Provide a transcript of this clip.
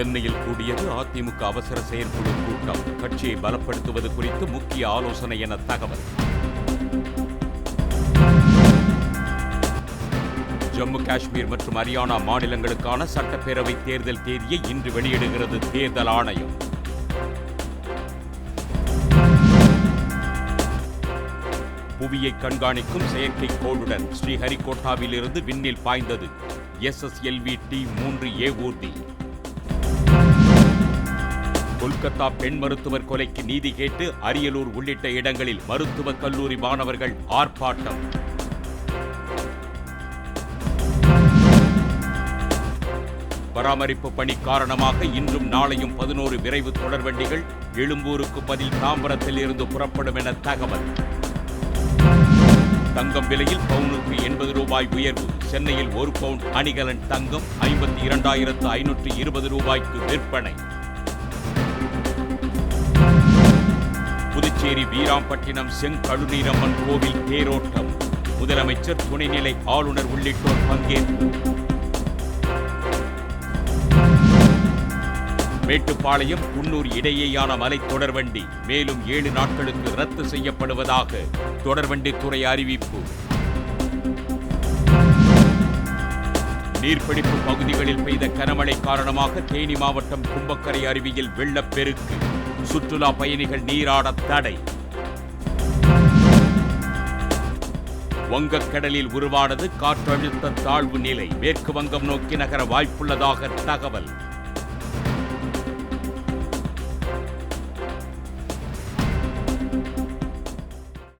சென்னையில் கூடியது அதிமுக அவசர செயற்குழு கூட்டம். கட்சியை பலப்படுத்துவது குறித்து முக்கிய ஆலோசனை என தகவல். ஜம்மு காஷ்மீர் மற்றும் ஹரியானா மாநிலங்களுக்கான சட்டப்பேரவை தேர்தல் தேதியை இன்று வெளியிடுகிறது தேர்தல் ஆணையம். புவியை கண்காணிக்கும் செயற்கைக்கோளுடன் ஸ்ரீஹரிகோட்டாவில் இருந்து விண்ணில் பாய்ந்தது. எஸ்எஸ்எல்வி டி மூன்று ஏ ஊர்தி கொல்கத்தா பெண் மருத்துவர் கொலைக்கு நீதி கேட்டு அரியலூர் உள்ளிட்ட இடங்களில் மருத்துவக் கல்லூரி மாணவர்கள் ஆர்ப்பாட்டம். பராமரிப்பு பணி காரணமாக இன்றும் நாளையும் பதினோரு விரைவு தொடர்வண்டிகள் எழும்பூருக்கு பதில் தாம்பரத்தில் இருந்து புறப்படும் என தகவல். தங்கம் விலையில் பவுனுக்கு எண்பது ரூபாய் உயர்வு. சென்னையில் ஒரு பவுன் அணிகலன் தங்கம் ஐம்பத்தி இரண்டாயிரத்து ஐநூற்று இருபது ரூபாய்க்கு விற்பனை. புதுச்சேரி வீராம்பட்டினம் செங்கழுநீரம்மன் கோவில் தேரோட்டம். முதலமைச்சர் துணைநிலை ஆளுநர் உள்ளிட்டோர் பங்கேற்பு. மேட்டுப்பாளையம் குன்னூர் இடையேயான மலை தொடர்வண்டி மேலும் ஏழு நாட்களுக்கு ரத்து செய்யப்படுவதாக தொடர்வண்டித்துறை அறிவிப்பு. நீர்பிடிப்பு பகுதிகளில் பெய்த கனமழை காரணமாக தேனி மாவட்டம் கும்பக்கரை அருவியில் வெள்ளப்பெருக்கு சுற்றுலா பயணிகள் நீராட தடை. வங்கக்கடலில் உருவானது காற்றழுத்த தாழ்வு நிலை. மேற்கு வங்கம் நோக்கி நகர வாய்ப்புள்ளதாக தகவல்.